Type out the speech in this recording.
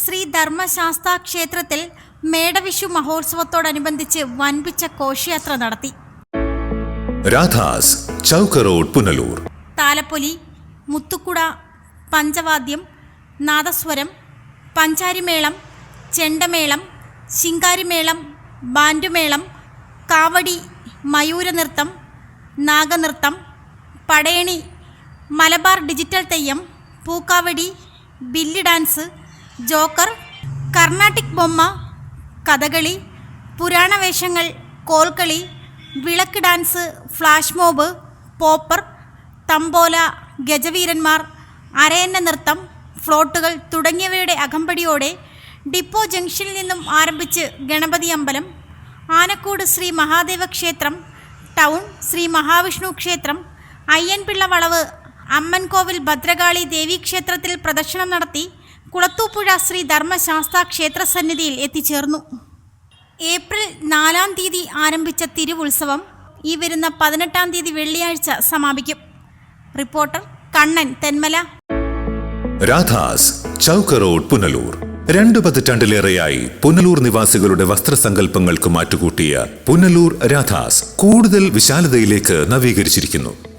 ശ്രീ ധർമ്മശാസ്താ ക്ഷേത്രത്തിൽ മേടവിഷു മഹോത്സവത്തോടനുബന്ധിച്ച് വൻപിച്ച കോശയാത്ര നടത്തി. രാധാസ് ചൗക്ക് റോഡ് പുനലൂർ. താലപ്പൊലി മുത്തുക്കുട പഞ്ചവാദ്യം നാദസ്വരം പഞ്ചാരിമേളം ചെണ്ടമേളം ശിങ്കാരിമേളം ബാൻഡുമേളം കാവടി മയൂരനൃത്തം നാഗനൃത്തം പടയണി മലബാർ ഡിജിറ്റൽ തെയ്യം പൂക്കാവടി ബില്ലി ഡാൻസ് ജോക്കർ കർണാട്ടിക് ബൊമ്മ കഥകളി പുരാണവേഷങ്ങൾ കോൽക്കളി വിളക്ക് ഡാൻസ് ഫ്ലാഷ് മോബ് പോപ്പർ തമ്പോല ഗജവീരന്മാർ അരയന്ന നൃത്തം ഫ്ലോട്ടുകൾ തുടങ്ങിയവയുടെ അകമ്പടിയോടെ ഡിപ്പോ ജംഗ്ഷനിൽ നിന്നും ആരംഭിച്ച് ഗണപതി അമ്പലം ആനക്കൂട് ശ്രീ മഹാദേവ ക്ഷേത്രം ടൗൺ ശ്രീ മഹാവിഷ്ണു ക്ഷേത്രം അയ്യൻപിള്ള വളവ് അമ്മൻകോവിൽ ഭദ്രകാളി ദേവീക്ഷേത്രത്തിൽ പ്രദർശനം നടത്തി കുളത്തൂപ്പുഴ ശ്രീ ധർമ്മശാസ്താ ക്ഷേത്രസന്നിധിയിൽ എത്തിച്ചേർന്നു. ഏപ്രിൽ നാലാം തീയതി ആരംഭിച്ച തിരുവുത്സവം ഈ വരുന്ന പതിനെട്ടാം തീയതി വെള്ളിയാഴ്ച സമാപിക്കും. റിപ്പോർട്ടർ കണ്ണൻ തെന്മല. രാധാസ് ചൗക്ക് റോഡ് പുനലൂർ. രണ്ടു പതിറ്റാണ്ടിലേറെയായി പുനലൂർ നിവാസികളുടെ വസ്ത്രസങ്കല്പങ്ങൾക്ക് മാറ്റുകൂട്ടിയ പുനലൂർ രാധാസ് കൂടുതൽ വിശാലതയിലേക്ക് നവീകരിച്ചിരിക്കുന്നു.